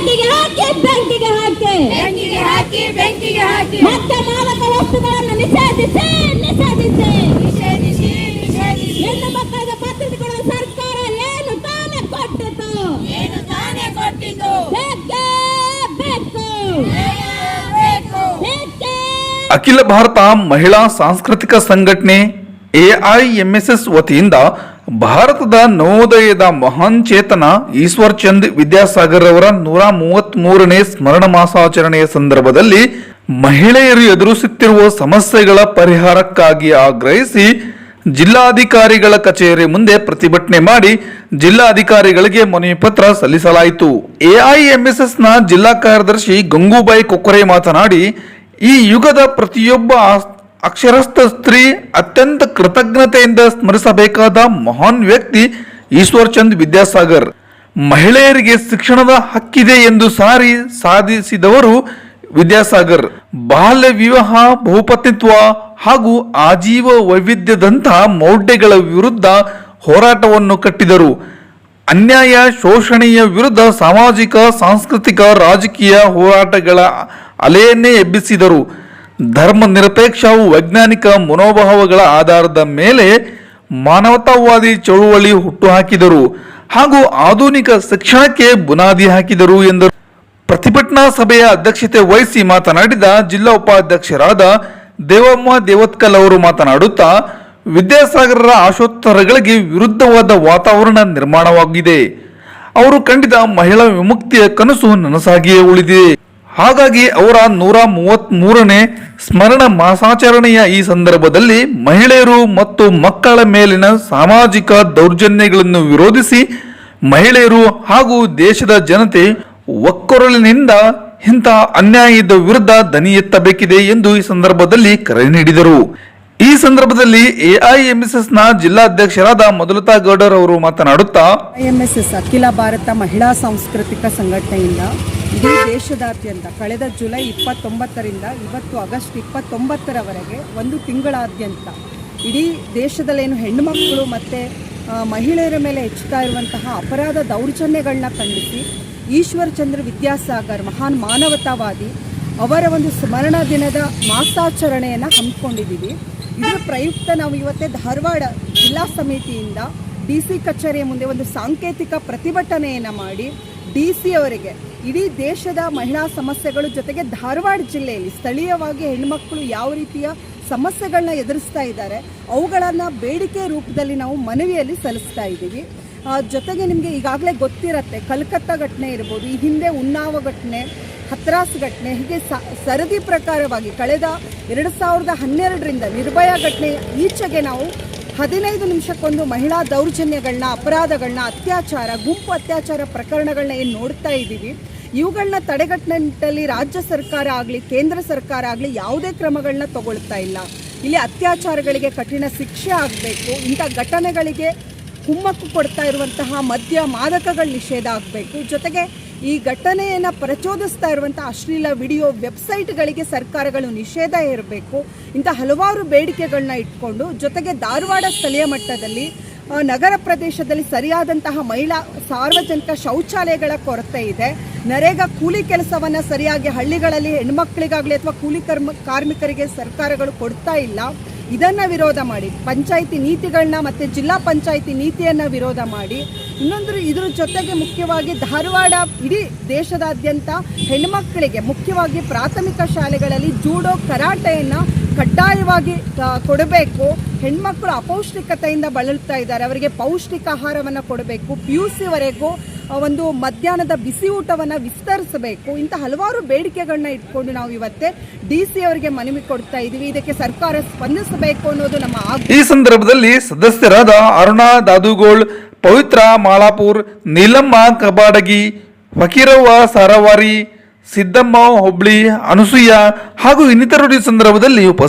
ಬೆಂಕಿಗೆ ಹಾಕಿ ಬೆಂಕಿಗೆ ಹಾಕಿ. ಬೆಂಕಿಗೆ ಹಾಕಿ ಬೆಂಕಿಗೆ ಹಾಕಿ. ಮತ್ತೆ ಮಾಲಕ ವಸ್ತುಗಳನ್ನು ನಿಷೇಧಿಸಿ ನಿಷೇಧಿಸಿ. ನಿಷೇಧಿಸಿ ಹೆಣ್ಣು ಮಕ್ಕಳಿಗೆ ಭದ್ರತೆ ಕೊಡುವ ಸರ್ಕಾರ ಏನು ತಾನೇ ಕೊಟ್ಟಿತು? ಏನು ತಾನೇ ಕೊಟ್ಟಿತು? ಬೇಕೇ. ಬೇಕು ಅಖಿಲ ಭಾರತ ಮಹಿಳಾ ಸಾಂಸ್ಕೃತಿಕ ಸಂಘಟನೆ ಎಐಎಂಎಸ್ಎಸ್ ವತಿಯಿಂದ ಭಾರತದ ನವೋದಯದ ಮಹಾನ್ ಚೇತನ ಈಶ್ವರ್ ಚಂದ್ ವಿದ್ಯಾಸಾಗರ್ ಅವರ ನೂರ ಮೂವತ್ತ್ ಮೂರನೇ ಸ್ಮರಣ ಮಾಸಾಚರಣೆಯ ಸಂದರ್ಭದಲ್ಲಿ ಮಹಿಳೆಯರು ಎದುರಿಸುತ್ತಿರುವ ಸಮಸ್ಯೆಗಳ ಪರಿಹಾರಕ್ಕಾಗಿ ಆಗ್ರಹಿಸಿ ಜಿಲ್ಲಾಧಿಕಾರಿಗಳ ಕಚೇರಿ ಮುಂದೆ ಪ್ರತಿಭಟನೆ ಮಾಡಿ ಜಿಲ್ಲಾಧಿಕಾರಿಗಳಿಗೆ ಮನವಿ ಪತ್ರ ಸಲ್ಲಿಸಲಾಯಿತು. ಎಐಎಂಎಸ್ಎಸ್ನ ಜಿಲ್ಲಾ ಕಾರ್ಯದರ್ಶಿ ಗಂಗೂಬಾಯಿ ಕೊಕ್ಕರೆ ಮಾತನಾಡಿ, ಈ ಯುಗದ ಪ್ರತಿಯೊಬ್ಬ ಅಕ್ಷರಸ್ಥ ಸ್ತ್ರೀ ಅತ್ಯಂತ ಕೃತಜ್ಞತೆಯಿಂದ ಸ್ಮರಿಸಬೇಕಾದ ಮಹಾನ್ ವ್ಯಕ್ತಿ ಈಶ್ವರ್ ಚಂದ್ ವಿದ್ಯಾಸಾಗರ್. ಮಹಿಳೆಯರಿಗೆ ಶಿಕ್ಷಣದ ಹಕ್ಕಿದೆ ಎಂದು ಸಾರಿ ಸಾಧಿಸಿದವರು ವಿದ್ಯಾಸಾಗರ್. ಬಾಲ್ಯ ವಿವಾಹ, ಬಹುಪತ್ನಿತ್ವ ಹಾಗೂ ಆಜೀವ ವೈವಿಧ್ಯದಂತಹ ಮೌಢ್ಯಗಳ ವಿರುದ್ಧ ಹೋರಾಟವನ್ನು ಕಟ್ಟಿದರು. ಅನ್ಯಾಯ, ಶೋಷಣೆಯ ವಿರುದ್ಧ ಸಾಮಾಜಿಕ, ಸಾಂಸ್ಕೃತಿಕ, ರಾಜಕೀಯ ಹೋರಾಟಗಳ ಅಲೆಯನ್ನೇ ಎಬ್ಬಿಸಿದರು. ಧರ್ಮ ನಿರಪೇಕ್ಷವು ವೈಜ್ಞಾನಿಕ ಮನೋಭಾವಗಳ ಆಧಾರದ ಮೇಲೆ ಮಾನವತಾವಾದಿ ಚಳುವಳಿ ಹುಟ್ಟುಹಾಕಿದರು ಹಾಗೂ ಆಧುನಿಕ ಶಿಕ್ಷಣಕ್ಕೆ ಬುನಾದಿ ಹಾಕಿದರು ಎಂದರು. ಪ್ರತಿಭಟನಾ ಸಭೆಯ ಅಧ್ಯಕ್ಷತೆ ವಹಿಸಿ ಮಾತನಾಡಿದ ಜಿಲ್ಲಾ ಉಪಾಧ್ಯಕ್ಷರಾದ ದೇವಮ್ಮ ದೇವತ್ಕಲ್ ಅವರು ಮಾತನಾಡುತ್ತಾ, ವಿದ್ಯಾಸಾಗರರ ಆಶೋತ್ತರಗಳಿಗೆ ವಿರುದ್ಧವಾದ ವಾತಾವರಣ ನಿರ್ಮಾಣವಾಗಿದೆ. ಅವರು ಕಂಡಿದ ಮಹಿಳಾ ವಿಮುಕ್ತಿಯ ಕನಸು ನನಸಾಗಿಯೇ ಉಳಿದಿದೆ. ಹಾಗಾಗಿ ಅವರ ನೂರ ಮೂವತ್ತ್ ಮೂರನೇ ಸ್ಮರಣ ಮಾಸಾಚರಣೆಯ ಈ ಸಂದರ್ಭದಲ್ಲಿ ಮಹಿಳೆಯರು ಮತ್ತು ಮಕ್ಕಳ ಮೇಲಿನ ಸಾಮಾಜಿಕ ದೌರ್ಜನ್ಯಗಳನ್ನು ವಿರೋಧಿಸಿ ಮಹಿಳೆಯರು ಹಾಗೂ ದೇಶದ ಜನತೆ ಒಕ್ಕೊರಲಿನಿಂದ ಇಂಥ ಅನ್ಯಾಯದ ವಿರುದ್ಧ ದನಿ ಎತ್ತಬೇಕಿದೆ ಎಂದು ಈ ಸಂದರ್ಭದಲ್ಲಿ ಕರೆ ನೀಡಿದರು. ಈ ಸಂದರ್ಭದಲ್ಲಿ ಎಐಎಂಎಸ್ಎಸ್ನ ಜಿಲ್ಲಾಧ್ಯಕ್ಷರಾದ ಮಧುಲತಾ ಗೌಡರ್ ಅವರು ಮಾತನಾಡುತ್ತಾ ಐಎಂಎಸ್ಎಸ್ ಅಖಿಲ ಭಾರತ ಮಹಿಳಾ ಸಾಂಸ್ಕೃತಿಕ ಸಂಘಟನೆಯಿಂದ ಇಡೀ ದೇಶದಾದ್ಯಂತ ಕಳೆದ ಜುಲೈ ಇಪ್ಪತ್ತೊಂಬತ್ತರಿಂದ ಇವತ್ತು ಆಗಸ್ಟ್ ಇಪ್ಪತ್ತೊಂಬತ್ತರವರೆಗೆ ಒಂದು ತಿಂಗಳಾದ್ಯಂತ ಇಡೀ ದೇಶದಲ್ಲೇನು ಹೆಣ್ಣುಮಕ್ಕಳು ಮತ್ತು ಮಹಿಳೆಯರ ಮೇಲೆ ಹೆಚ್ಚುತ್ತಾ ಇರುವಂತಹ ಅಪರಾಧ ದೌರ್ಜನ್ಯಗಳನ್ನ ಖಂಡಿಸಿ ಈಶ್ವರ ಚಂದ್ರ ವಿದ್ಯಾಸಾಗರ್ ಮಹಾನ್ ಮಾನವತಾವಾದಿ ಅವರ ಒಂದು ಸ್ಮರಣ ದಿನದ ಮಾಸಾಚರಣೆಯನ್ನು ಹಮ್ಮಿಕೊಂಡಿದ್ದೀವಿ. ಇದರ ಪ್ರಯುಕ್ತ ನಾವು ಇವತ್ತೇ ಧಾರವಾಡ ಜಿಲ್ಲಾ ಸಮಿತಿಯಿಂದ ಡಿ ಸಿ ಕಚೇರಿಯ ಮುಂದೆ ಒಂದು ಸಾಂಕೇತಿಕ ಪ್ರತಿಭಟನೆಯನ್ನು ಮಾಡಿ ಡಿ ಸಿ ಅವರಿಗೆ ಇಡೀ ದೇಶದ ಮಹಿಳಾ ಸಮಸ್ಯೆಗಳು ಜೊತೆಗೆ ಧಾರವಾಡ ಜಿಲ್ಲೆಯಲ್ಲಿ ಸ್ಥಳೀಯವಾಗಿ ಹೆಣ್ಮಕ್ಳು ಯಾವ ರೀತಿಯ ಸಮಸ್ಯೆಗಳನ್ನ ಎದುರಿಸ್ತಾ ಇದ್ದಾರೆ, ಅವುಗಳನ್ನು ಬೇಡಿಕೆ ರೂಪದಲ್ಲಿ ನಾವು ಮನವಿಯಲ್ಲಿ ಸಲ್ಲಿಸ್ತಾ ಇದ್ದೀವಿ. ಜೊತೆಗೆ ನಿಮಗೆ ಈಗಾಗಲೇ ಗೊತ್ತಿರತ್ತೆ, ಕಲ್ಕತ್ತಾ ಘಟನೆ ಇರ್ಬೋದು, ಈ ಹಿಂದೆ ಉನ್ನಾವ ಘಟನೆ, ಹತ್ರಾಸ್ ಘಟನೆ, ಹೀಗೆ ಸರದಿ ಪ್ರಕಾರವಾಗಿ ಕಳೆದ ಎರಡು ಸಾವಿರದ ಹನ್ನೆರಡರಿಂದ ನಿರ್ಭಯ ಘಟನೆ ಈಚೆಗೆ ನಾವು ಹದಿನೈದು ನಿಮಿಷಕ್ಕೊಂದು ಮಹಿಳಾ ದೌರ್ಜನ್ಯಗಳನ್ನ ಅಪರಾಧಗಳನ್ನ ಅತ್ಯಾಚಾರ, ಗುಂಪು ಅತ್ಯಾಚಾರ ಪ್ರಕರಣಗಳನ್ನ ಏನು ನೋಡ್ತಾ ಇದ್ದೀವಿ. ಇವುಗಳನ್ನ ತಡೆಗಟ್ಟ ರಾಜ್ಯ ಸರ್ಕಾರ ಆಗಲಿ, ಕೇಂದ್ರ ಸರ್ಕಾರ ಆಗಲಿ ಯಾವುದೇ ಕ್ರಮಗಳನ್ನ ತಗೊಳ್ತಾ ಇಲ್ಲ. ಇಲ್ಲಿ ಅತ್ಯಾಚಾರಗಳಿಗೆ ಕಠಿಣ ಶಿಕ್ಷೆ ಆಗಬೇಕು, ಇಂಥ ಘಟನೆಗಳಿಗೆ ಕುಮ್ಮಕ್ಕು ಕೊಡ್ತಾ ಇರುವಂತಹ ಮದ್ಯ ಮಾದಕಗಳ ನಿಷೇಧ ಆಗಬೇಕು. ಜೊತೆಗೆ ಈ ಘಟನೆಯನ್ನು ಪ್ರಚೋದಿಸ್ತಾ ಇರುವಂಥ ಅಶ್ಲೀಲ ವಿಡಿಯೋ ವೆಬ್ಸೈಟ್ಗಳಿಗೆ ಸರ್ಕಾರಗಳು ನಿಷೇಧ ಇರಬೇಕು ಇಂಥ ಹಲವಾರು ಬೇಡಿಕೆಗಳನ್ನ ಇಟ್ಕೊಂಡು, ಜೊತೆಗೆ ಧಾರವಾಡ ಸ್ಥಳೀಯ ಮಟ್ಟದಲ್ಲಿ ನಗರ ಪ್ರದೇಶದಲ್ಲಿ ಸರಿಯಾದಂತಹ ಮಹಿಳಾ ಸಾರ್ವಜನಿಕ ಶೌಚಾಲಯಗಳ ಕೊರತೆ ಇದೆ. ನರೇಗಾ ಕೂಲಿ ಕೆಲಸವನ್ನು ಸರಿಯಾಗಿ ಹಳ್ಳಿಗಳಲ್ಲಿ ಹೆಣ್ಮಕ್ಳಿಗಾಗಲಿ ಅಥವಾ ಕೂಲಿ ಕರ್ಮ ಕಾರ್ಮಿಕರಿಗೆ ಸರ್ಕಾರಗಳು ಕೊಡ್ತಾ ಇಲ್ಲ. ಇದನ್ನ ವಿರೋಧ ಮಾಡಿ. ಪಂಚಾಯಿತಿ ನೀತಿಗಳನ್ನ ಮತ್ತೆ ಜಿಲ್ಲಾ ಪಂಚಾಯಿತಿ ನೀತಿಯನ್ನ ವಿರೋಧ ಮಾಡಿ. ಇನ್ನೊಂದು ಇದ್ರ ಜೊತೆಗೆ ಮುಖ್ಯವಾಗಿ ಧಾರವಾಡ ಇಡೀ ದೇಶದಾದ್ಯಂತ ಹೆಣ್ಮಕ್ಕಳಿಗೆ ಮುಖ್ಯವಾಗಿ ಪ್ರಾಥಮಿಕ ಶಾಲೆಗಳಲ್ಲಿ ಜೂಡೋ ಕರಾಟೆಯನ್ನು ಕಡ್ಡಾಯವಾಗಿ ಕೊಡಬೇಕು. ಹೆಣ್ಮಕ್ಳು ಅಪೌಷ್ಟಿಕತೆಯಿಂದ ಬಳಲ್ತಾ ಇದ್ದಾರೆ. ಅವರಿಗೆ ಪೌಷ್ಟಿಕ ಆಹಾರವನ್ನು ಕೊಡಬೇಕು. ಪಿ ಯು ಸಿವರೆಗೂ ಒಂದು ಮಧ್ಯಾಹ್ನದ ಬಿಸಿ ಊಟವನ್ನು ವಿಸ್ತರಿಸಬೇಕು. ಇಂಥ ಹಲವಾರು ಬೇಡಿಕೆಗಳನ್ನ ಇಟ್ಕೊಂಡು ನಾವು ಇವತ್ತೇ ಡಿ ಸಿ ಅವರಿಗೆ ಮನವಿ ಕೊಡ್ತಾ ಇದ್ದೀವಿ. ಇದಕ್ಕೆ ಸರ್ಕಾರ ಸ್ಪಂದಿಸಬೇಕು ಅನ್ನೋದು ನಮ್ಮ ಈ ಸಂದರ್ಭದಲ್ಲಿ ಸದಸ್ಯರಾದ ಅರುಣಾ ದಾದುಗೋಳ್, ಪವಿತ್ರ ಮಾಲಾಪುರ್, ನೀಲಮ್ಮ ಕಬಾಡಗಿ, ಫಕೀರವ್ವ ಸಾರವಾರಿ, ಸಿದ್ದಮ್ಮ ಹುಬ್ಳಿ, ಅನಸೂಯ ಹಾಗೂ ಇನ್ನಿತರರು ಸಂದರ್ಭದಲ್ಲಿ ಉಪಸ್ಥಿತರಿದ್ದರು